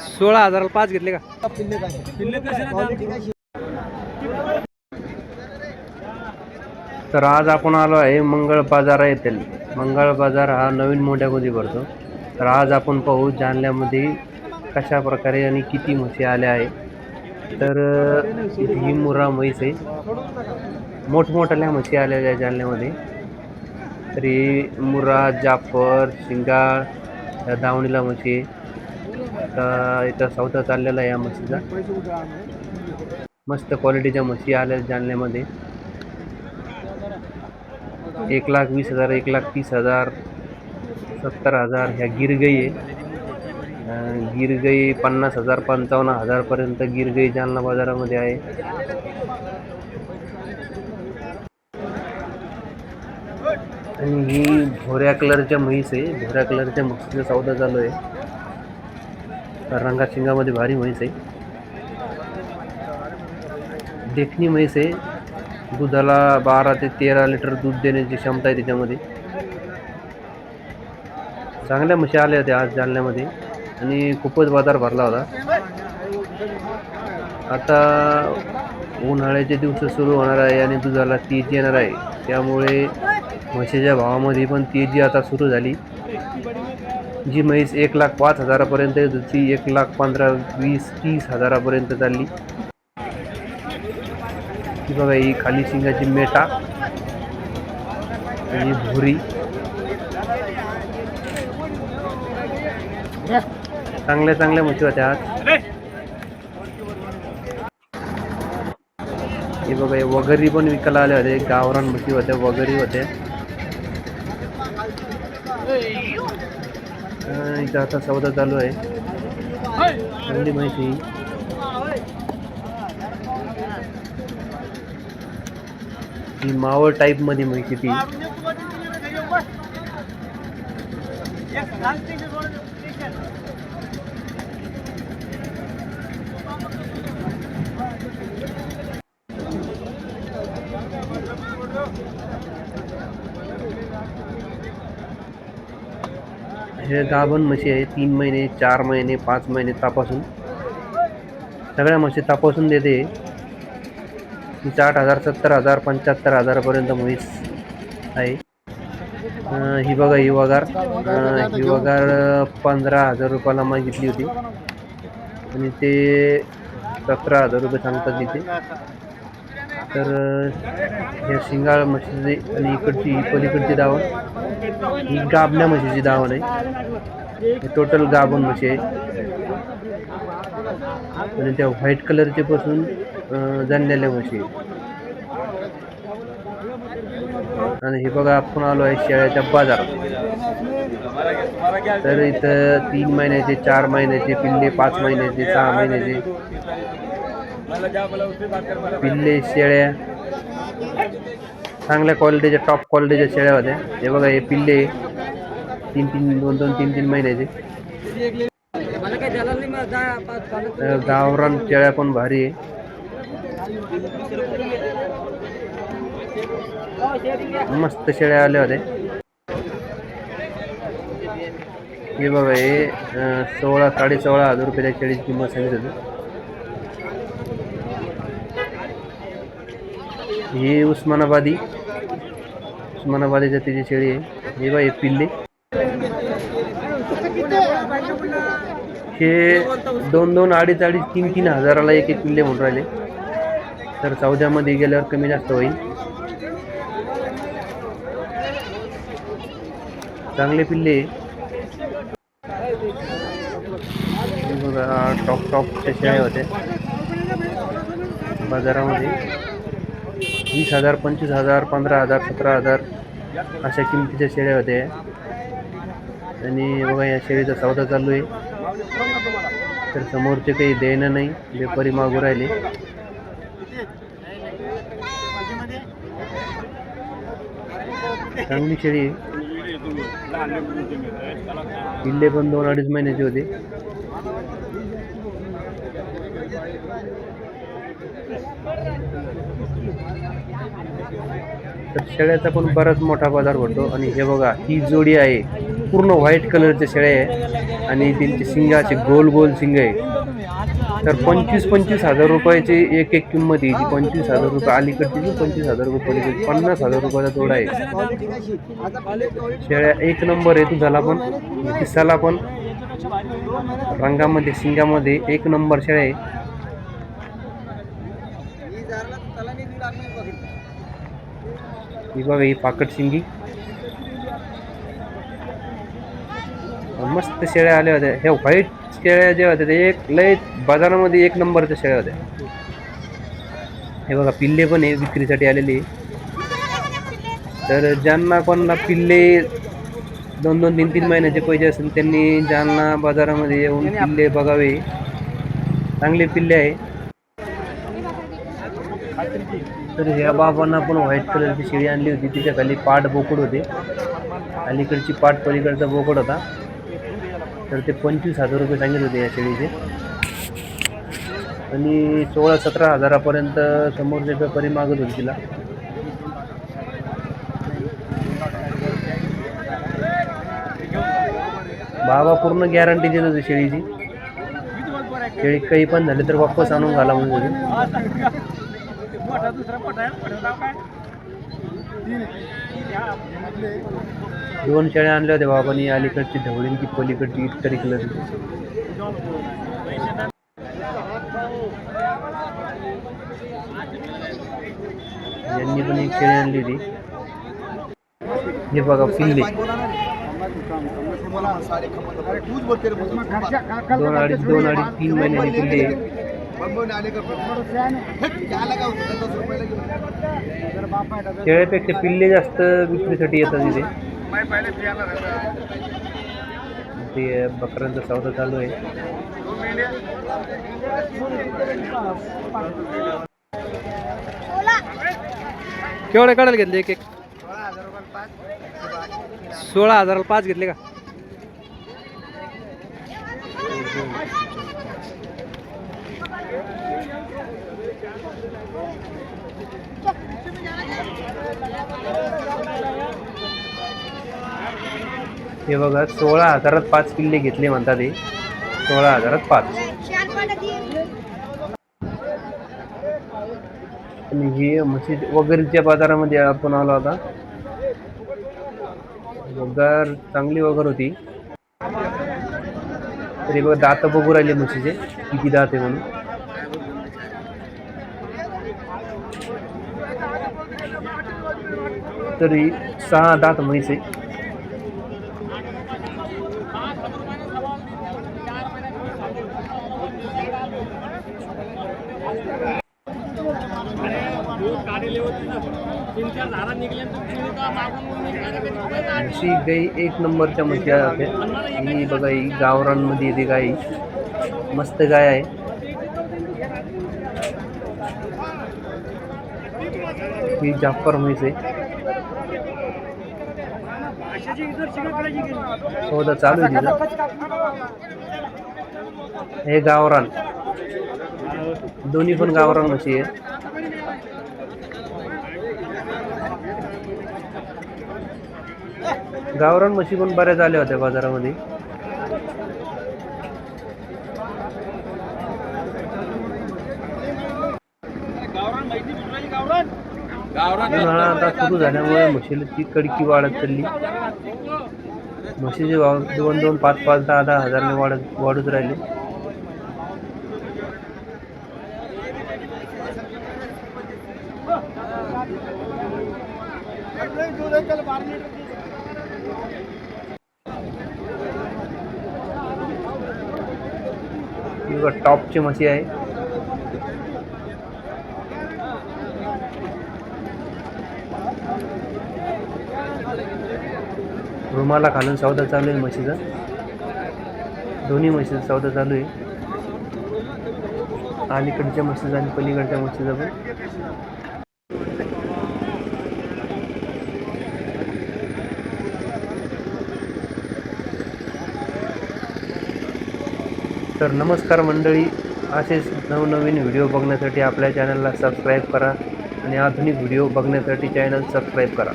सोळा हजाराला पाच घेतले का? तर आज आपण आलो आहे मंगळ बाजार येथील. मंगळ बाजार हा नवीन मोठ्यामध्ये भरतो. तर आज आपण पाहू जालन्यामध्ये कशा प्रकारे आणि किती म्हशी आल्या आहे. तर ही मुरा म्हैस आहे. मोठमोठ्या म्हशी आलेल्या आहे जालन्यामध्ये तरी मुरा जाफर शिंगाळ या दावणीला म्हशी आहे. आता इथं सौदा चाललेला आहे या म्हशीचा मस्त क्वालिटीच्या म्हशी आल्या आहेत जालन्यामध्ये. एक लाख वीस हजार एक लाख तीस हजार सत्तर हजार ह्या गिरगाई आहे. अं, गिरगाई पन्नास हजार पंचावन्न हजारपर्यंत गिरगाई जालना बाजारामध्ये आहे. आणि ही भोऱ्या कलरच्या म्हैस आहे. भोऱ्या कलरच्या म्हशीचा सौदा चालू आहे. रंगा शिंगामध्ये भारी म्हैस आहे. देखणी म्हैस आहे. दुधाला बारा ते तेरा लिटर दूध देण्याची क्षमता आहे त्याच्यामध्ये. चांगल्या म्हशी आल्या होत्या आज जालन्यामध्ये. आणि खूपच बाजार भरला होता. आता उन्हाळ्याचे दिवस सुरू होणार आहे आणि दुधाला तेज येणार आहे. त्यामुळे म्हशीच्या भावामध्ये पण तेजी आता सुरू झाली. जी म्हैस एक लाख पाच हजारापर्यंत येत होती एक लाख पंधरा वीस तीस हजारापर्यंत चालली. ही बघा ही खाली शिंगाची मेटा आणि भुरी. चांगल्या चांगल्या म्हशी होत्या आज. हे बघा हे पण विकायला आले होते गावरान म्हशी होत्या वगैरे होत्या. इथं आता सौदा चालू आहे. चांगली माहिती. ही मावळ टाईपमध्ये माहिती ती. हे गाभण म्हशी आहे. तीन महिने चार महिने पाच महिने तपासून. सगळ्या म्हशी तपासून देते. साठ हजार सत्तर हजार पंच्याहत्तर हजारापर्यंत म्हैस आहे. ही बघा ही वगार. ही वगार पंधरा हजार रुपयाला मागितली होती. आणि ते सतरा हजार रुपये सांगतात तिथे तर या हे शिंगाळ म्हशीची आणि इकडची पलीकडची दावण ही गाबण्या म्हशीची दावण आहे. हे टोटल गाभण म्हशी आहे. आणि त्या व्हाईट कलरचे पासून जाणलेल्या म्हशी आहे. आणि हे बघा आपण आलो आहे शेळ्याच्या बाजारात. तर इथं तीन महिन्याचे चार महिन्याचे पिल्ले पाच महिन्याचे सहा महिन्याचे. पिल्ले शेळ्या. चांगल्या क्वालिटीच्या टॉप क्वालिटीच्या शेळ्या होत्या. हे बघा हे पिल्ले तीन तीन दोन दोन तीन तीन महिन्याचे गावरान शेळ्या पण भारी आहे. मस्त शेळ्या आल्या होत्या. हे बघा हे सोळा साडे सोळा हजार रुपयाच्या शेळीची किंमत सांगितली होती. ही उस्मानाबादी. उस्मानाबादी जातीची शेळी आहे. हे बा हे पिल्ले. हे दोन दोन अडीच अडीच तीन तीन हजाराला एक एक पिल्ले म्हणून राहिले. तर चौद्यामध्ये गेल्यावर कमी जास्त होईल. चांगले पिल्ले बघा टॉप टॉपच्या शेळ्या होत्या. बाजारामध्ये. वीस हजार पंचवीस हजार पंधरा हजार सतरा हजार अशा किमतीच्या शेळ्या होत्या. आणि बघा या शेळीचा सौदा चालू आहे. तर समोरचे काही देणं नाही व्यापारी मागू राहिले. चांगली शेळी किल्ले पण दोन अडीच महिन्याचे होते. तर शेळ्याचा पण बराच मोठा बाजार भरतो. आणि हे बघा ही जोडी आहे. पूर्ण व्हाईट कलरच्या शेळ्या आहे. आणि त्यांचे शिंग असे गोल गोल शिंग आहे. तर पंचवीस पंचवीस हजार रुपयाची एक एक किंमत आहे. ती पंचवीस हजार रुपये अलीकडची जी पंचवीस हजार रुपये पन्नास हजार रुपयाचा जोडा आहे. शेळ्या एक नंबर आहे तुझाला पण दिसाला पण. रंगामध्ये शिंगामध्ये एक नंबर शेळ्या आहे. बघा ही पाकट शिंगी. मस्त शेळ्या आल्या होत्या. ह्या व्हाईट शेळ्या ज्या होत्या ते एक लय बाजारामध्ये एक नंबरच्या शेळ्या होत्या. हे बघा पिल्ले पण आहे विक्रीसाठी आलेले तर ज्यांना कोणाला पिल्ले दोन दोन तीन तीन महिन्याचे पाहिजे असेल त्यांनी जालना बाजारामध्ये येऊन पिल्ले बघावे. चांगले पिल्ले आहे. तर ह्या बाबांना पण व्हाईट कलरची शिळी आणली होती. तिच्या खाली पाट बोकड होते. अलीकडची पाट पलीकडचा बोकड होता. तर ते पंचवीस हजार रुपये सांगितले होते या शेळीचे. आणि सोळा सतरा हजारापर्यंत समोरचे व्यापारी मागत होते तिला. बाबा पूर्ण गॅरंटी देत होते शेळीची. शेळी काही पण झाले तर वापस आणून घाला म्हणून होते दोन शेळ्या आणल्या होत्या बाबांनी अलीकडची ढवळीन की पलीकडची इटकरी कलरची यांनी पण एक शेळी आणली होती. हे बघा पिल्ले दोन अडीच दोन अडीच तीन महिन्याची पिल्ले शेळ्यापेक्षा पिल्ले जास्त विक्रीसाठी येतात इथे. ते बकऱ्यांचा सौदा चालू आहे. केवढे काढायला घेतले एक एक? सोळा हजाराला पाच घेतले का? हे बघा सोळा हजारात पाच किल्ले घेतले म्हणतात हे. सोळा हजारात पाच. आणि हे म्हशी वगैरेच्या बाजारामध्ये आपण आलो आता. वगार चांगली वगर होती. तरी बघा दात बघू राहिले म्हशीचे. किती दात आहे म्हणून. तरी सहा दात आहे. म्हशी गाई एक नंबरच्या म्हशी आहेत. ही बघा, ही गावरांमध्ये येते गाई. मस्त गाय आहे. ही जाफ़र म्हैस सौदा चालू आहे हे गावरान दोन्ही पण गावरान म्हशी आहे गावरान म्हशी पण बऱ्याच आल्या होत्या बाजारामध्ये उन्हाळा आता सुरू झाल्यामुळे म्हशीला ती कडकी वाढत चालली म्हशीचे भाव दोन दोन पाच पाच दहा दहा हजारने वाढत वाढत राहिले. टॉपची म्हशी आहे. रुमाला खालून सौदा चालू आहे म्हशीचा. दोन्ही म्हशीचा सौदा चालू आहे. अलीकडच्या म्हशीचा आणि पलीकडच्या म्हशीचा पण. तर नमस्कार मंडळी असेच नवनवीन व्हिडिओ बघण्यासाठी आपल्या चॅनलला सबस्क्राईब करा आणि आधुनिक व्हिडिओ बघण्यासाठी चॅनल सबस्क्राईब करा.